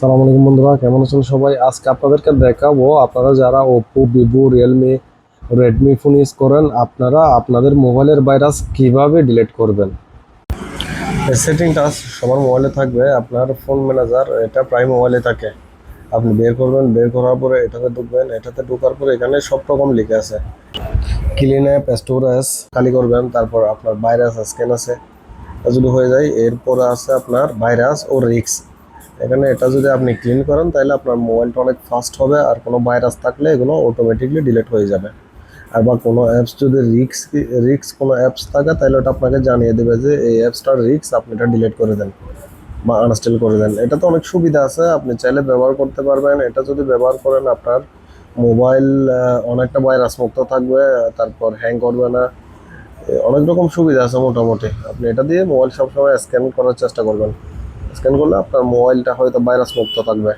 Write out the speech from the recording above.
সালাম আলাইকুম বন্ধুরা, কেমন আছেন সবাই? আজকে আপনাদেরকে দেখাবো, আপনারা যারা Oppo Vivo Realme Redmi phone use করেন, আপনারা আপনাদের মোবাইলের ভাইরাস কীভাবে ডিলিট করবেন? সেটিংটা সবার মোবাইলে থাকবে, আপনার ফোন ম্যানেজার এটা প্রায় মোবাইলে থাকে। আপনি বের করবেন, বের করার পরে এটাতে ঢুকবেন, এটাতে ঢোকার পরে এখানে সব রকম লিখে আছে। ক্লিন অ্যাপ স্টোরেজ খালি করবেন, তারপর আপনার ভাইরাস স্ক্যান আছে। যদি হয়ে যায়, এরপরে আছে আপনার ভাইরাস ও রিক্স এখানে এটা যদি আপনি ক্লিন করেন, তাহলে আপনার মোবাইলটা অনেক ফাস্ট হবে আর কোনো ভাইরাস থাকলে এগুলো অটোমেটিকলি ডিলিট হয়ে যাবে। আর বা কোনো অ্যাপস যদি রিক্স রিক্স কোনো অ্যাপস থাকে, তাহলে ওটা আপনাকে জানিয়ে দেবে যে এই অ্যাপসটার রিক্স আপনি এটা ডিলিট করে দেন বা আনস্টল করে দেন। এটা তো অনেক সুবিধা আছে, আপনি চাইলে ব্যবহার করতে পারবেন। এটা যদি ব্যবহার করেন, আপনার মোবাইল অনেকটা ভাইরাস মুক্ত থাকবে, তারপর হ্যাং করবে না। অনেক রকম সুবিধা আছে মোটামুটি। আপনি এটা দিয়ে মোবাইল সবসময় স্ক্যান করার চেষ্টা করবেন। স্ক্যান করলে আপনার মোবাইলটা হয়তো ভাইরাস মুক্ত থাকবে।